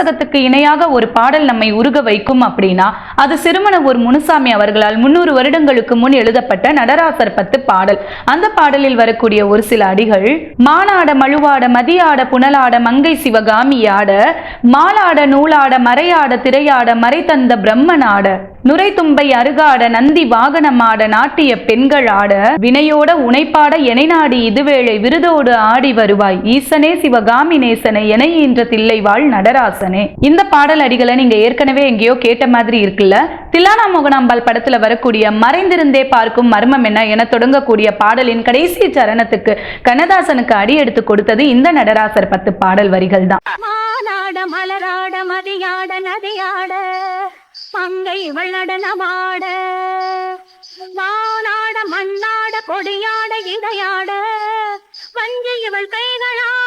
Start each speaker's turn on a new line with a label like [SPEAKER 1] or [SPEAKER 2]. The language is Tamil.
[SPEAKER 1] திருவாசகத்துக்கு இணையாக ஒரு பாடல் நம்மை உருக வைக்கும் அப்படின்னா அது சிறுமண ஒரு முனுசாமி அவர்களால் முன்னூறு வருடங்களுக்கு முன் எழுதப்பட்ட நடராசர் பத்து பாடல். அந்த பாடலில் வரக்கூடிய ஒரு சில அடிகள் மானாட மழுவாட மதியாட புனலாட மங்கை சிவகாமியாட மாலாட நூலாட மறையாட திரையாட மறை தந்த பிரம்மனாட நுரைத்தும்பை அருகாட நந்தி வாகனமாட நாட்டிய பெண்கள் ஆட வினையோட உனைப்பாட எனை நாடி இதுவேளை விருதோடு ஆடி வருவாய். ஈசனே சிவகாமி நேசனே என என்ற தில்லைவாள் நடராசனே. இந்த பாடல் அடிகளை நீங்க ஏற்கனவே எங்கேயோ கேட்ட மாதிரி இருக்குல்ல? தில்லானா மோகனாம்பாள் படத்துல வரக்கூடிய மறைந்திருந்தே பார்க்கும் மர்மம் என்ன என தொடங்கக்கூடிய பாடலின் கடைசி சரணத்துக்கு கண்ணதாசனுக்கு அடி எடுத்து கொடுத்தது இந்த நடராசர் பத்து பாடல் வரிகள் தான்
[SPEAKER 2] மலராட மதியாட நதியாட மங்கை வெள்ளடனமாட வானாட மண்ணாட கொடியாட இடையாட வஞ்சி இவள் கைகளாட